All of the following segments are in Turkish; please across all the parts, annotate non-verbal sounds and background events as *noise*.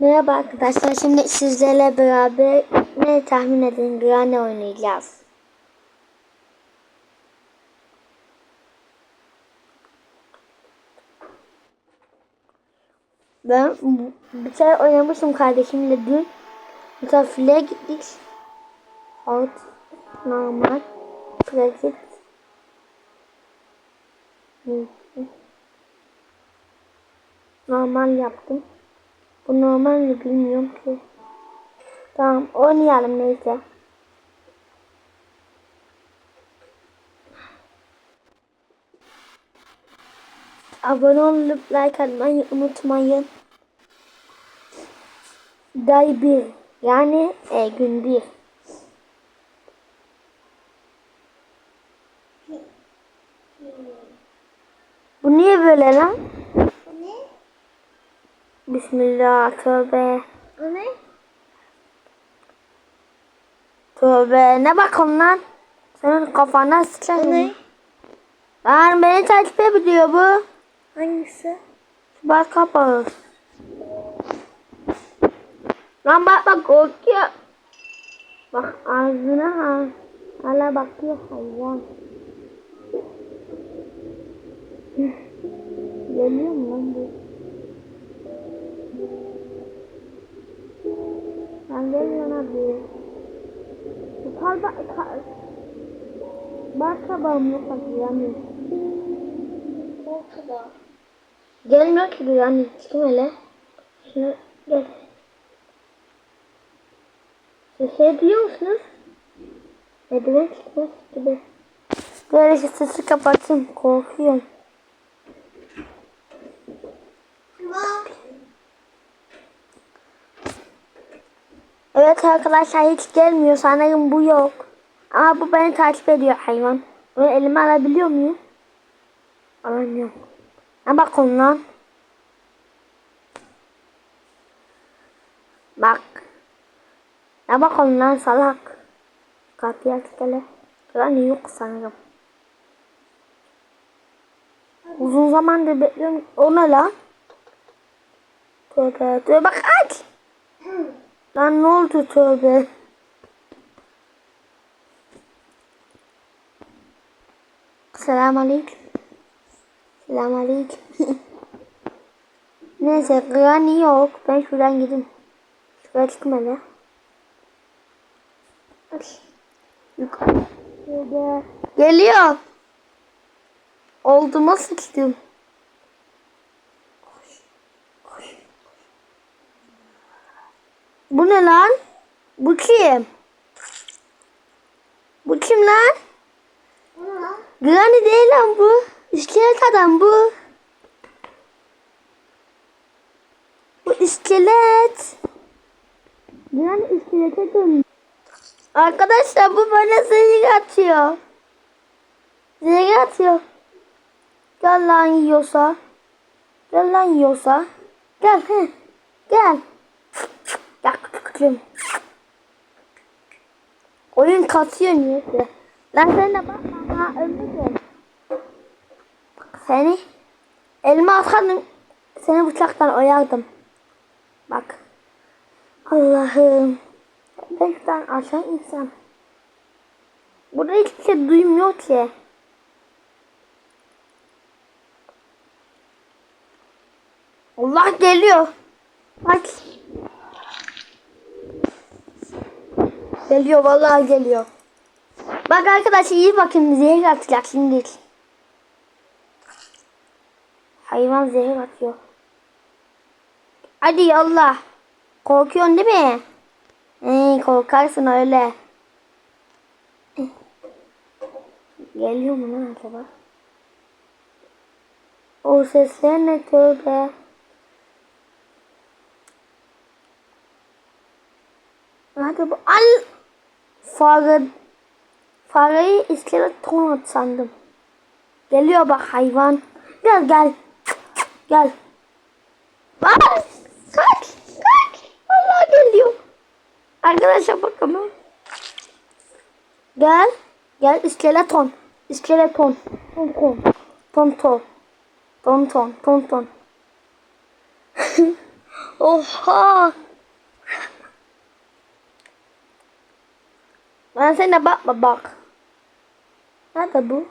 Merhaba arkadaşlar. Şimdi sizlerle beraber ne tahmin edin Granny oynayacağız. Ben bir kere oynamıştım kardeşimle dün. Misafirliğe gittik. Alt, normal, pratik. Normal yaptım. Bu normal mi bilmiyorum ki. Tamam oynayalım neyse. Abone olup like atmayı unutmayın. Day bir yani e, gün bir. Bu niye böyle lan? Bismillah tövbe. O ne? Tövbe ne bakın lan? Senin kafana sıçarım. ne? Lan beni takip ediyor bu. Hangisi? Bak kapalı. Lan bak bak korkuyor. Bak ağzına ha. Hala bakıyor hayvan. Geliyor mu lan bu? Bu. Kal... Bak kabağım yok bak yani. Korkuda. Gelmiyor ki yani çıkım hele. Şunu gel. Siz şey diyor musunuz? Merdiven çıkmaz gibi. Böyle şu sesi kapatayım korkuyorum. Evet arkadaşlar hiç gelmiyor sanırım bu yok. Ama bu beni takip ediyor hayvan. Bunu elime alabiliyor muyum? Alamıyorum. Ha bak ondan. Bak. Ya bak ondan salak. Kapıyı aç hele. Yani yok sanırım. Uzun zamandır bekliyorum. O ne lan? Tövbe tövbe bak aç. Lan ne oldu tövbe. Selamünaleyküm. Selamünaleyküm. *laughs* Neyse Granny yok. Ben şuradan gideyim. Şuraya çıkma. Şurada. Geliyor. Oldu mu sıçtım. Bu ne lan? Bu kim? Bu kim lan? O ne lan? Granny değil lan bu. İskelet adam bu. Bu iskelet. Granny iskelete döndü. Arkadaşlar bu bana zehir atıyor. Zehir atıyor. Gel lan yiyorsa. Gel lan yiyorsa. Gel he. Gel. Küçüklüğüm. Oyun kasıyor niyeyse. Lan sen de bakma ha ölmedin. Seni elma atardım. Seni bıçaktan oyardım. Bak. Allah'ım. Ben şuradan aşağı insem. Burada hiçbir şey duymuyor ki. Allah geliyor. Bak. Geliyor vallahi geliyor. Bak arkadaşlar iyi bakın zehir atacak şimdi. Hayvan zehir atıyor. Hadi yallah. Korkuyorsun değil mi? Ee, korkarsın öyle. Geliyor mu lan acaba? O sesler ne tövbe. Hadi bu al. Fare. Fareyi iskelet ton at sandım. Geliyor bak hayvan. Gel gel. Gel. Bak. Kaç. Kaç. Allah geliyor. Arkadaşlar bakın. Gel. Gel iskeleton. İskeleton. Ton ton. Ton ton. Ton ton. Ton ton. *laughs* Oha. Ben sana bakma bak. Nerede bu?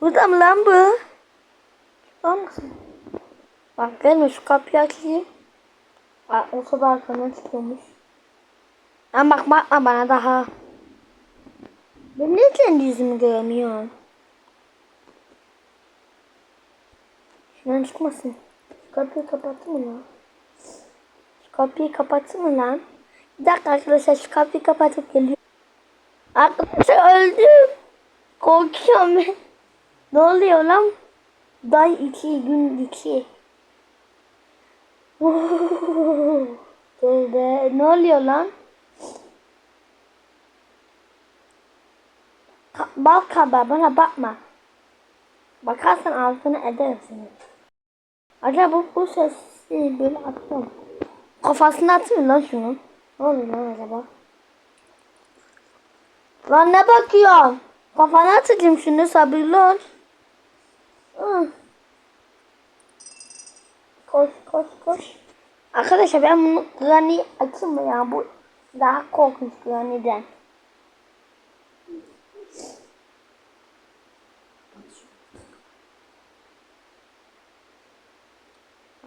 Burada mı lan bu? Olmasın. Bak gelme şu kapıyı açayım. Aa, o soda arkadan çıkıyormuş. Lan bak bakma bana daha. Ben niye kendi yüzümü göremiyorum? Şuradan çıkmasın. Kapıyı kapattı mı lan? Şu kapıyı kapattı mı lan? Bir dakika arkadaşlar şu kapıyı kapatıp geliyor. Arkadaşlar öldüm. Korkuyorum ben. Ne oluyor lan? Day 2 gün 2. Tövbe ne oluyor lan? Ka- bak kabar bana bakma. Bakarsan ağzını ederim seni. Acaba bu, bu sesi böyle atıyor mu? Kafasına atıyor lan şunu. Ne oluyor lan acaba? Lan ne bakıyorsun? Kafana atacağım şunu sabırlı ol. Koş koş koş. Arkadaşlar ben bunu Granny açayım mı ya? Bu daha korkunç Granny'den.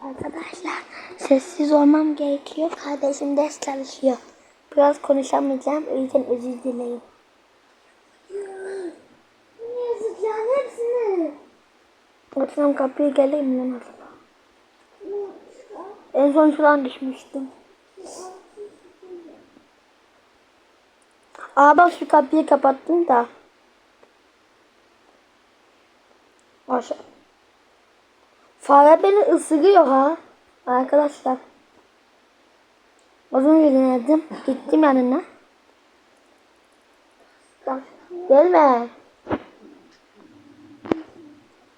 Arkadaşlar sessiz olmam gerekiyor. Kardeşim ders çalışıyor. Biraz konuşamayacağım. O yüzden özür dilerim. Ne yazıklar hepsini. Lütfen kapıyı geleyim lan acaba. En son şuradan düşmüştüm. Aa bak şu kapıyı kapattım da. Aşağı. Fare beni ısırıyor ha. Arkadaşlar. Az önce denedim. Gittim yanına. Bak. Gelme.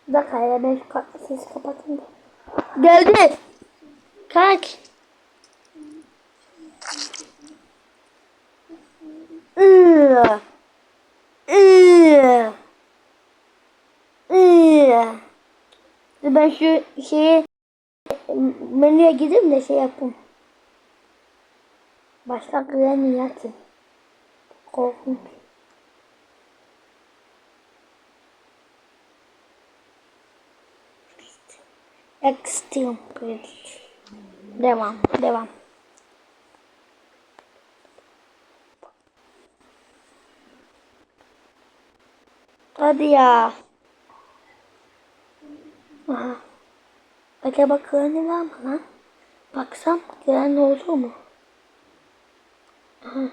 Bir dakika ya ben sesi kapatayım. Geldi. Kaç. Ben şu şeyi menüye gideyim de şey yapayım. Başka granny yatın. Korkunç. Extreme Bridge. Devam, devam. Hadi ya. Aha. Acaba güvenli var mı lan? Baksam güvenli olur mu? Aha.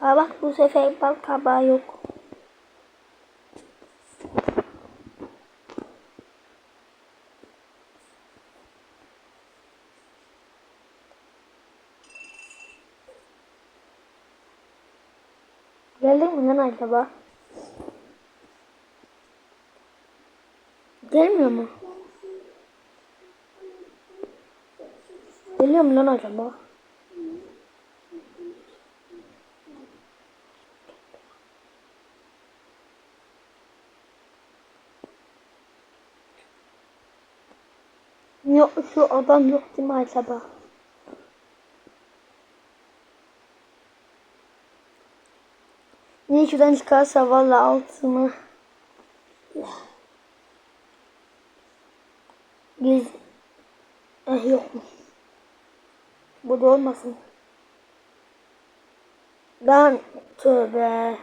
Aa bak bu sefer bal kabağı yok. Geldi mi lan acaba? Gelmiyor mu? Geliyor mu lan acaba? Yok şu adam yok değil mi acaba? Niye şuradan çıkarsa valla altını. Giz. Eh yokmuş. Bu da olmasın. Ben tövbe.